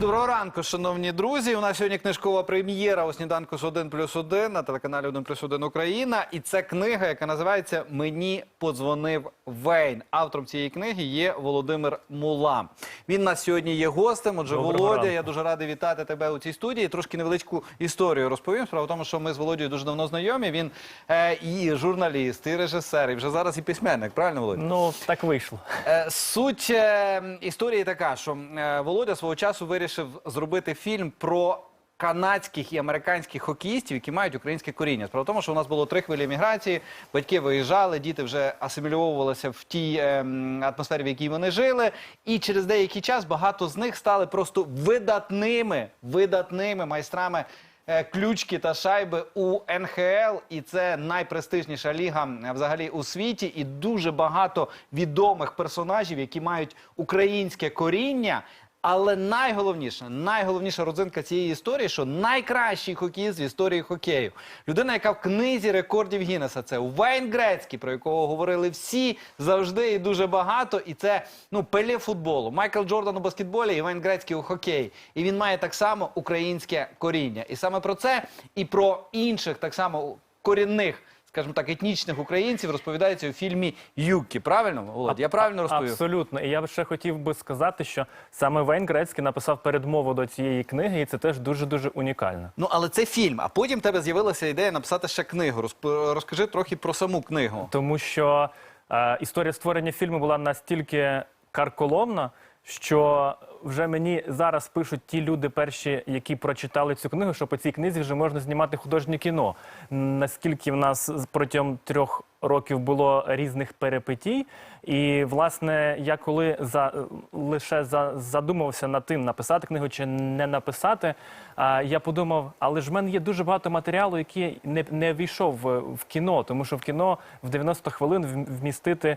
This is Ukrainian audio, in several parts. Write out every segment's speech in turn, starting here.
Доброго ранку, шановні друзі. У нас сьогодні книжкова прем'єра у сніданку з 1 плюс 1 на телеканалі 1 плюс 1 Україна. І це книга, яка називається Мені подзвонив Вейн. Автором цієї книги є Володимир Мула. Він нас сьогодні є гостем. Отже, Доброго Володя, ранку. я дуже радий вітати тебе у цій студії. Трошки невеличку історію розповім. Справа в тому, що ми з Володією дуже давно знайомі. Він е, і журналіст, і режисер, і вже зараз і письменник. Правильно, Володя? Ну, так вийшло. Е, Суть е, історії така, що е, Володя свого часу вирішив зробити фільм про канадських і американських хокеїстів, які мають українське коріння. Справа в тому, що у нас було три хвилі еміграції, батьки виїжджали, діти вже асимільовувалися в тій е, м, атмосфері, в якій вони жили. І через деякий час багато з них стали просто видатними, видатними майстрами е, ключки та шайби у НХЛ, і це найпрестижніша ліга е, взагалі у світі. І дуже багато відомих персонажів, які мають українське коріння. Але найголовніше, найголовніша родзинка цієї історії, що найкращий хокеїст в історії хокею. Людина, яка в книзі рекордів Гіннеса, це Вейн Грецький, про якого говорили всі завжди і дуже багато. І це ну пеле футболу. Майкл Джордан у баскетболі і Вейн Грецький у хокеї. І він має так само українське коріння. І саме про це і про інших так само корінних. Скажімо так, етнічних українців розповідається у фільмі Юкі. Правильно, Володь? Я правильно розповів? Абсолютно. І я б ще хотів би сказати, що саме Вейн Грецький написав передмову до цієї книги, і це теж дуже-дуже унікально. Ну, але це фільм. А потім в тебе з'явилася ідея написати ще книгу. Розп- Розкажи трохи про саму книгу. Тому що е, історія створення фільму була настільки карколомна, що вже мені зараз пишуть ті люди, перші, які прочитали цю книгу, що по цій книзі вже можна знімати художнє кіно. Наскільки в нас протягом трьох років було різних перипетій, і власне я коли за лише за задумався над тим, написати книгу чи не написати, а, я подумав, але ж в мене є дуже багато матеріалу, який не, не війшов в, в кіно, тому що в кіно в 90 хвилин вмістити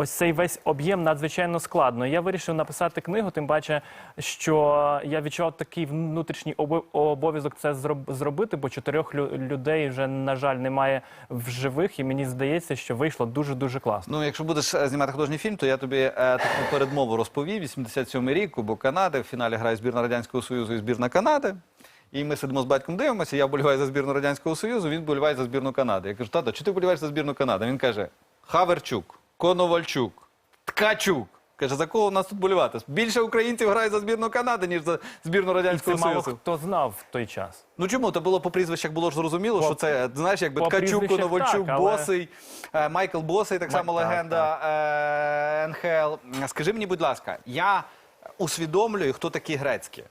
ось цей весь об'єм надзвичайно складно. Я вирішив написати книгу, тим паче, що я відчував такий внутрішній обов'язок це зробити, бо чотирьох людей вже, на жаль, немає в живих, і мені здається, що вийшло дуже-дуже класно. Ну, якщо будеш е, знімати художній фільм, то я тобі е, таку передмову розповів. 87-й рік, Кубок Канади. В фіналі грає збірна Радянського Союзу і збірна Канади. І ми сидимо з батьком, дивимося. Я вболіваю за збірну Радянського Союзу, він вболіває за збірну Канади. Я кажу, тато, чи ти вболіваєш за збірну Канади? Він каже: Хаверчук, Коновальчук, Ткачук. Каже, за кого у нас тут болівати? Більше українців грає за збірну Канади, ніж за збірну І це Радянського мало Союзу. хто знав в той час. Ну чому? То було по прізвищах було ж зрозуміло, По- що це, знаєш, якби по Ткачук, прізвищах Коновальчук, так, але- Босий, е, Майкл Босий, так Май- само так, легенда е, НХЛ. Скажи мені, будь ласка, я усвідомлюю, хто такі грецькі.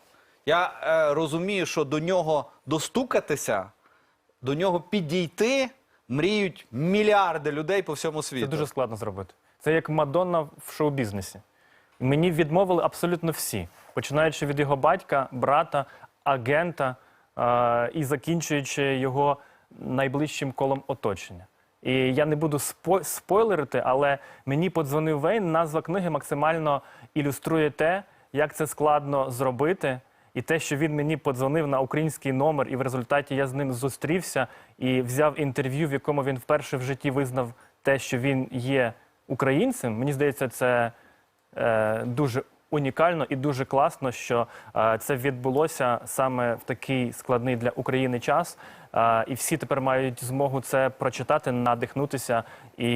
Я е, розумію, що до нього достукатися, до нього підійти мріють мільярди людей по всьому світу. Це дуже складно зробити. Це як Мадонна в шоу-бізнесі. Мені відмовили абсолютно всі, починаючи від його батька, брата, агента е- і закінчуючи його найближчим колом оточення. І я не буду спой- спойлерити, але мені подзвонив Вейн. Назва книги максимально ілюструє те, як це складно зробити. І те, що він мені подзвонив на український номер, і в результаті я з ним зустрівся і взяв інтерв'ю, в якому він вперше в житті визнав те, що він є українцем. Мені здається, це е, дуже унікально і дуже класно, що е, це відбулося саме в такий складний для України час. Е, і всі тепер мають змогу це прочитати, надихнутися і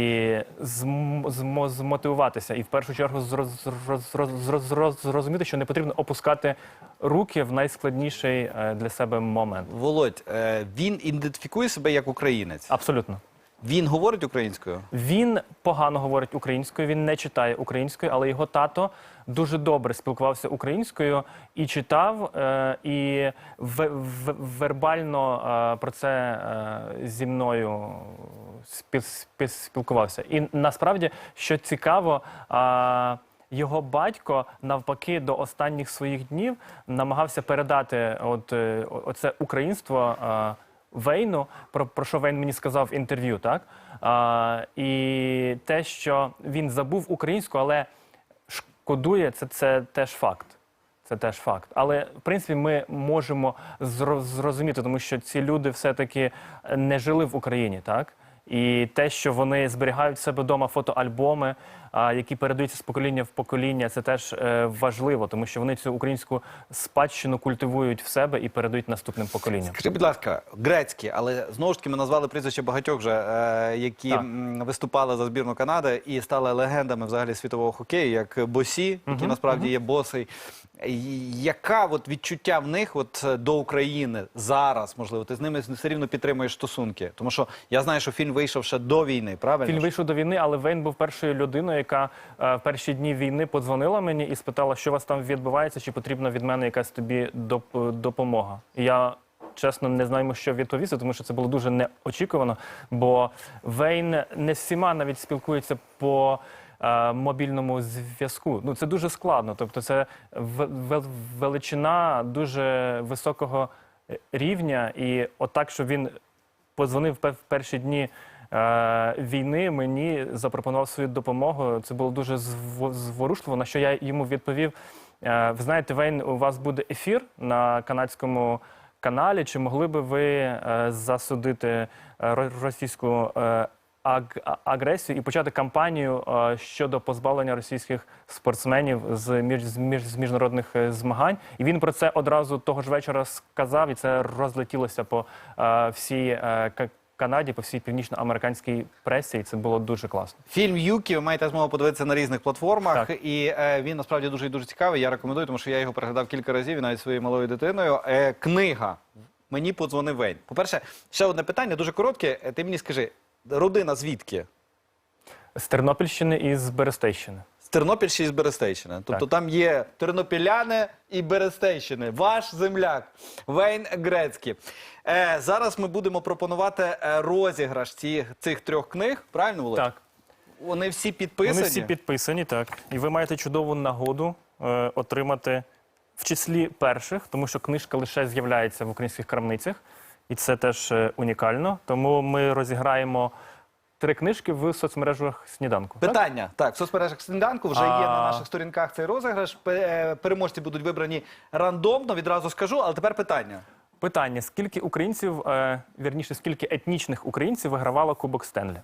зм- змотивуватися. І в першу чергу зроз- роз- роз- роз- роз- зрозуміти, що не потрібно опускати руки в найскладніший е, для себе момент. Володь, він ідентифікує себе як українець. Абсолютно. Він говорить українською. Він погано говорить українською, він не читає українською, але його тато дуже добре спілкувався українською і читав, е, і ве- вербально е, про це е, зі мною спіл- спіл- спілкувався. І насправді, що цікаво, його батько навпаки до останніх своїх днів намагався передати от, е, оце українство. е, Вейну, про, про що Вейн мені сказав в інтерв'ю, так? А, і те, що він забув українську, але шкодує, це, це теж факт. Це теж факт. Але в принципі ми можемо зрозуміти, тому що ці люди все-таки не жили в Україні, так? І те, що вони зберігають в себе вдома фотоальбоми, які передаються з покоління в покоління, це теж е, важливо, тому що вони цю українську спадщину культивують в себе і передають наступним поколінням. Скажи, будь ласка, грецькі, але знову ж таки ми назвали прізвище багатьох вже, е, які Так. виступали за збірну Канади і стали легендами взагалі світового хокею, як Босі, який насправді є босий. Яка от відчуття в них от е, до України зараз? Можливо, ти з ними все рівно підтримуєш стосунки? Тому що я знаю, що фільм вийшов ще до війни, правильно? Фільм вийшов до війни, але Вейн був першою людиною, яка е, в перші дні війни подзвонила мені і спитала, що у вас там відбувається, чи потрібна від мене якась тобі допомога. І я чесно не знаю, що відповісти, тому що це було дуже неочікувано. Бо Вейн не всіма навіть спілкується по. е, Мобільному зв'язку. Ну це дуже складно. Тобто, це величина дуже високого е, рівня, і отак, що він подзвонив в перші дні е, війни, мені запропонував свою допомогу. Це було дуже зво- зворушливо, на що я йому відповів: е, ви знаєте, Вейн, у вас буде ефір на канадському каналі. Чи могли би ви е, засудити е, ро- російську е, агресію і почати кампанію е, щодо позбавлення російських спортсменів з, між, з, між, з міжнародних е, змагань? І він про це одразу того ж вечора сказав, і це розлетілося по е, всій е, Канаді, по всій північноамериканській пресі, і це було дуже класно. Фільм Юкі ви маєте змогу подивитися на різних платформах, Так. і е, він насправді дуже дуже цікавий. Я рекомендую, тому що я його переглядав кілька разів і навіть своєю малою дитиною. Е, книга. Мені подзвонив Вейн. По-перше, ще одне питання, дуже коротке. Е, Ти мені скажи, родина звідки? З Тернопільщини і з Берестейщини. З Тернопільщини і з Берестейщини. Тобто там є тернопіляни і Берестейщини. Ваш земляк Вейн Грецький. Е, зараз ми будемо пропонувати е, розіграш ці, цих трьох книг. Правильно, Володь? Так. Вони всі підписані. Вони всі підписані, так. І ви маєте чудову нагоду е, отримати в числі перших, тому що книжка лише з'являється в українських крамницях, і це теж е, унікально. Тому ми розіграємо три книжки в соцмережах сніданку. Так? Питання так, в соцмережах сніданку вже є А. на наших сторінках цей розіграш. Пе- е, Переможці будуть вибрані рандомно. Відразу скажу, але тепер питання. Питання: скільки українців, е, вірніше, скільки етнічних українців вигравало Кубок Стенлі?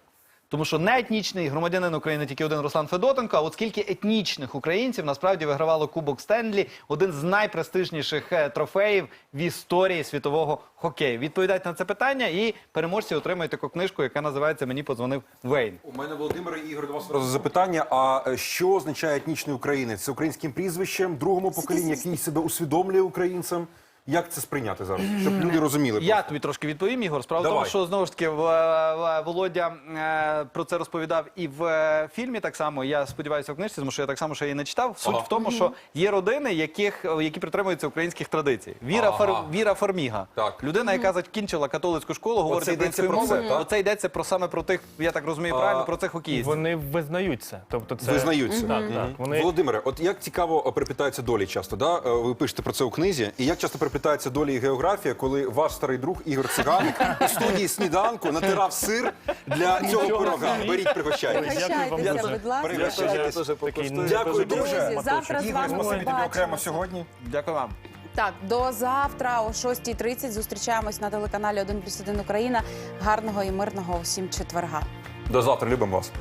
Тому що не етнічний громадянин України тільки один Руслан Федотенко. А от скільки етнічних українців насправді вигравало Кубок Стенлі, один з найпрестижніших е, трофеїв в історії світового хокею. Відповідайте на це питання, і переможці отримають таку книжку, яка називається Мені подзвонив Вейн. У мене Володимир і Ігор до вас одразу запитання. А е, що означає етнічний українець? Це українським прізвищем, другому поколінню, який себе усвідомлює українцем. Як це сприйняти зараз? Щоб люди розуміли. Я просто. тобі трошки відповім, Ігор. Справа в тому, що знову ж таки в- в- Володя е, про це розповідав і в е, фільмі. Так само я сподіваюся в книжці, тому що я так само ще її не читав. Суть Ага. в тому, що є родини, яких які притримуються українських традицій. Віра Ага. Фар, Віра Фарміга, Так. людина, яка закінчила католицьку школу, говорить йдеться українською про мовою. це, так? Оце йдеться про саме про тих, я так розумію, А, правильно про цих хокеїстів. Вони визнають це. Тобто це Визнаються. Так, так. Вони Володимире, от як цікаво е, долі часто, да? Ви пишете про це у книзі, і як часто переплітаються долі і географія, коли ваш старий друг Ігор Циганик у студії сніданку натирав сир для цього пирога. Беріть, пригощайтесь. Пригощайтеся, будь ласка. Пригощайтесь. Дякую дуже. Друзі, завтра з шматочок. вами Ігор, спасибі тобі окремо сьогодні. Дякую вам. Так, до завтра о 6.30 зустрічаємось на телеканалі 1 плюс 1 Україна. Гарного і мирного усім четверга. До завтра, любимо вас.